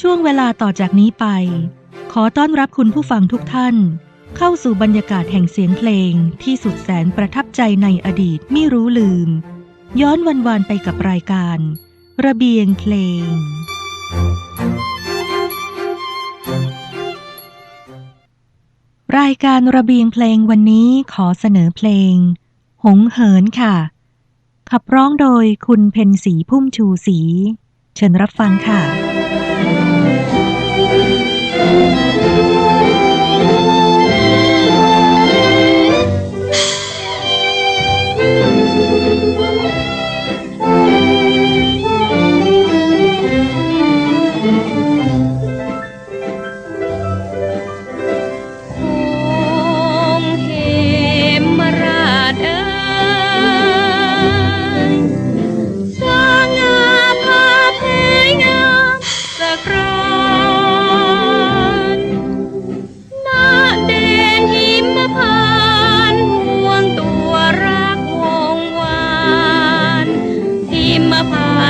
ช่วงเวลาต่อจากนี้ไป ขอต้อนรับคุณผู้ฟังทุกท่าน เข้าสู่บรรยากาศแห่งเสียงเพลงที่สุดแสนประทับใจในอดีตไม่รู้ลืม ย้อนวันวานไปกับรายการ ระเบียงเพลง รายการระเบียงเพลงวันนี้ขอเสนอเพลง หงเหินค่ะ ขับร้องโดยคุณเพนสีพุ่มชูสี เชิญรับฟังค่ะ ค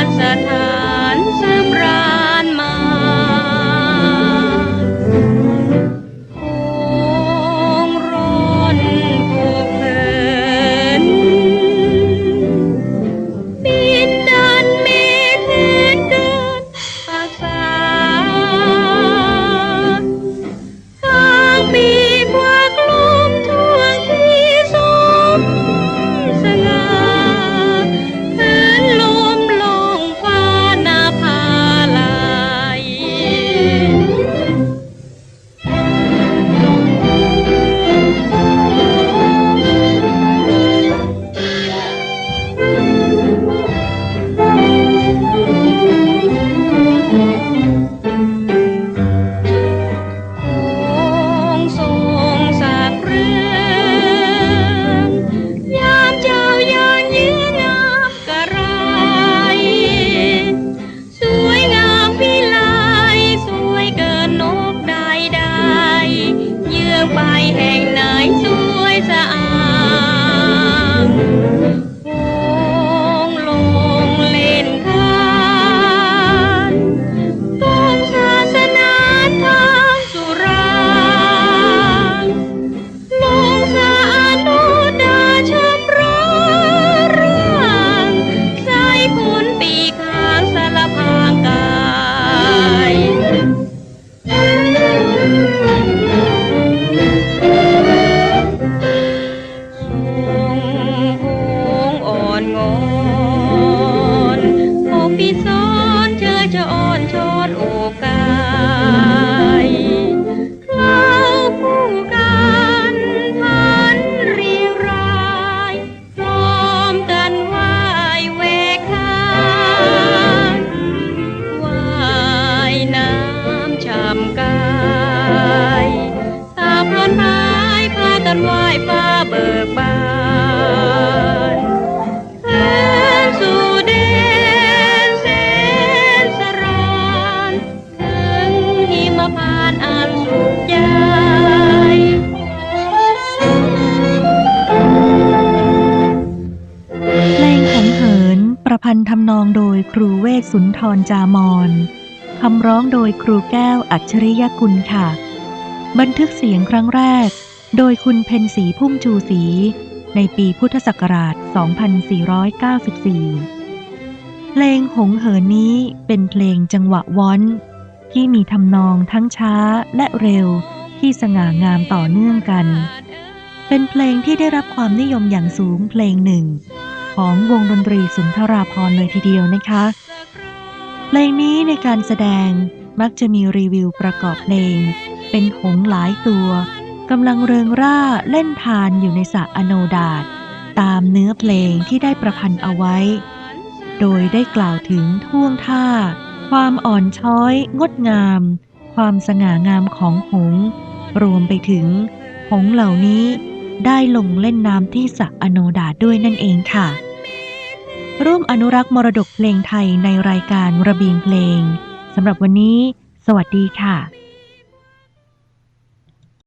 พ นธ์ทำนองโดยครูเวศสุนทรจามอนคำร้องโดยครูแก้วอัจฉริยกุลค่ะ บันทึกเสียงครั้งแรก โดยคุณเพนสีพุ่มชูสี ในปีพุทธศักราช 2494 เพลงหงเหินนี้เป็นเพลงจังหวะว้อน ที่มีทำนองทั้งช้าและเร็วที่สง่างามต่อเนื่องกัน เป็นเพลงที่ได้รับความนิยมอย่างสูงเพลงหนึ่ง ของวงดนตรีสุนทราภรณ์เลยทีเดียวนะคะเพลงนี้ในการแสดงมักจะมีรีวิวประกอบเพลง เป็นหงหลายตัวกำลังเริงร่าเล่นทานอยู่ในสระอโนดาตตามเนื้อเพลงที่ได้ประพันธ์เอาไว้ โดยได้กล่าวถึงท่วงท่า ความอ่อนช้อย งดงาม ความสง่างามของหง รวมไปถึง หงเหล่านี้ ได้ลงเล่นน้ำที่สระอโนดาด้วยนั่นเองค่ะ ร่วมอนุรักษ์มรดกเพลงไทยในรายการระเบียงเพลงสำหรับวันนี้ สวัสดีค่ะ